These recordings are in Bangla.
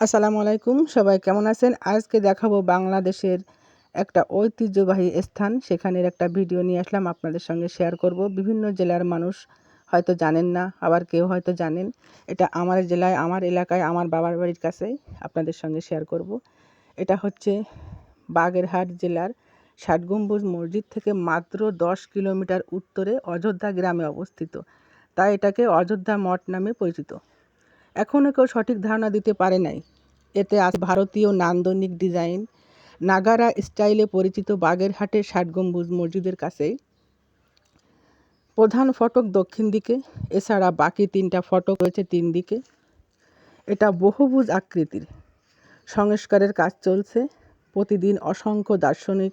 আসসালামু আলাইকুম, সবাই কেমন আছেন? আজকে দেখাবো বাংলাদেশের একটা ঐতিহ্যবাহী স্থান। সেখানের একটা ভিডিও নিয়ে আসলাম, আপনাদের সঙ্গে শেয়ার করব। বিভিন্ন জেলার মানুষ হয়তো জানেন না, আবার কেউ হয়তো জানেন। এটা আমার জেলায়, আমার এলাকায়, আমার বাবার বাড়ির কাছে আপনাদের সঙ্গে শেয়ার করব। এটা হচ্ছে বাগেরহাট জেলার ষাট গম্বুজ মসজিদ থেকে মাত্র দশ কিলোমিটার উত্তরে অযোধ্যা গ্রামে অবস্থিত। তাই এটাকে অযোধ্যা মঠ নামে পরিচিত। এখনও কেউ সঠিক ধারণা দিতে পারে নাই। এতে আছে ভারতীয় নান্দনিক ডিজাইন, নাগারা স্টাইলে পরিচিত বাগেরহাটের ষাট গম্বুজ মসজিদের কাছেই। প্রধান ফটক দক্ষিণ দিকে, এছাড়া বাকি তিনটা ফটক রয়েছে তিন দিকে। এটা বহুভুজ আকৃতির। সংস্কারের কাজ চলছে। প্রতিদিন অসংখ্য দার্শনিক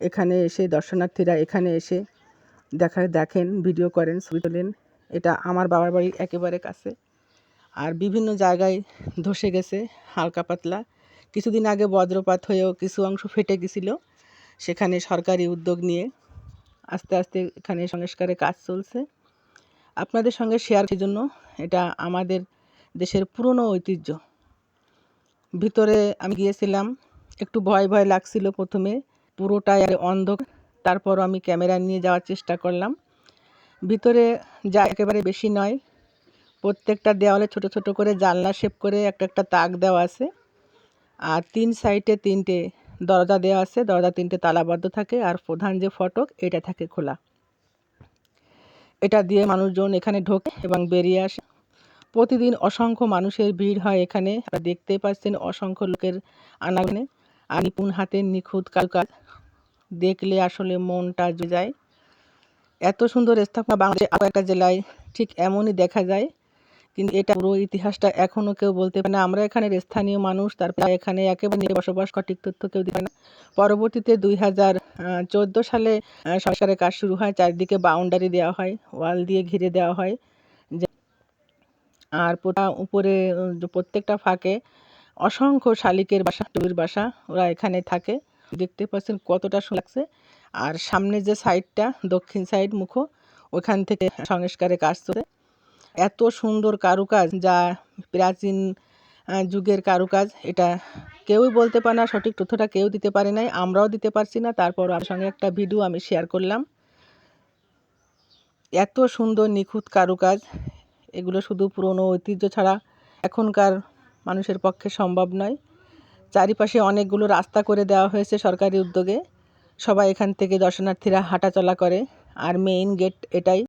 এখানে এসে, দর্শনার্থীরা এখানে এসে দেখা দেখেন, ভিডিও করেন, ছবি তোলেন। এটা আমার বাবার বাড়ির একেবারে কাছে। আর বিভিন্ন জায়গায় ধসে গেছে, হালকা পাতলা। কিছুদিন আগে বজ্রপাত হয়েও কিছু অংশ ফেটে গেছিল। সেখানে সরকারি উদ্যোগ নিয়ে আস্তে আস্তে এখানে সংস্কারের কাজ চলছে। আপনাদের সঙ্গে শেয়ার জন্য এটা আমাদের দেশের পুরনো ঐতিহ্য। ভিতরে আমি গিয়েছিলাম, একটু ভয় ভয় লাগছিল প্রথমে। পুরোটাই আর অন্ধ তারপর আমি ক্যামেরা নিয়ে যাওয়ার চেষ্টা করলাম। ভিতরে যা একেবারে বেশি নয় প্রত্যেকটা দেওয়ালে ছোট ছোট করে জানলা শেপ করে একটা একটা তাক দেওয়া আছে। আর তিন সাইডে তিনটে দরজা দেওয়া আছে। দরজা তিনটে তালাবদ্ধ থাকে আর প্রধান যে ফটক, এটা থাকে খোলা। এটা দিয়ে মানুষজন এখানে ঢোকে এবং বেরিয়ে আসে। প্রতিদিন অসংখ্য মানুষের ভিড় হয় এখানে। আপনারা দেখতেই পাচ্ছেন অসংখ্য লোকের আনাগোনে। আর নিপুণ হাতের নিখুঁত কাজ। দেখলে আসলে মনটা জুড়ে যায়। এত সুন্দর স্থাপনা বাংলাদেশের আরও একটা জেলায় ঠিক এমনই দেখা যায়। কিন্তু এটা পুরো ইতিহাসটা এখনও কেউ বলতে পারে না। আমরা এখানের স্থানীয় মানুষ, তারপরে এখানে একেবারে নিয়ে বসবাস সঠিক তথ্য কেউ দিবে না। পরবর্তীতে দুই হাজার চোদ্দ সালে সংস্কারের কাজ শুরু হয়, চারদিকে বাউন্ডারি দেওয়া হয় ওয়াল দিয়ে ঘিরে দেওয়া হয়। আর উপরে প্রত্যেকটা ফাঁকে অসংখ্য শালিকের বাসা টুবির বাসা ওরা এখানে থাকে। দেখতে পাচ্ছেন কতটা লাগছে। আর সামনে যে সাইডটা দক্ষিণ সাইড মুখো, ওখান থেকে সংস্কারের কাজ চলে এত সুন্দর কারুকাজ যা প্রাচীন যুগের কারুকাজ, এটা কেউই বলতে পারে না, সঠিক তথ্যটা কেউ দিতে পারে নাই, আমরাও দিতে পারছি না তারপর আমার সঙ্গে একটা ভিডিও আমি শেয়ার করলাম। এত সুন্দর নিখুঁত কারুকাজ, এগুলো শুধু পুরনো ঐতিহ্য ছাড়া এখনকার মানুষের পক্ষে সম্ভব নয়। চারিপাশে অনেকগুলো রাস্তা করে দেওয়া হয়েছে সরকারি উদ্যোগে, সবাই এখান থেকে দর্শনার্থীরা হাঁটাচলা করে, আর মেইন গেট এটাই।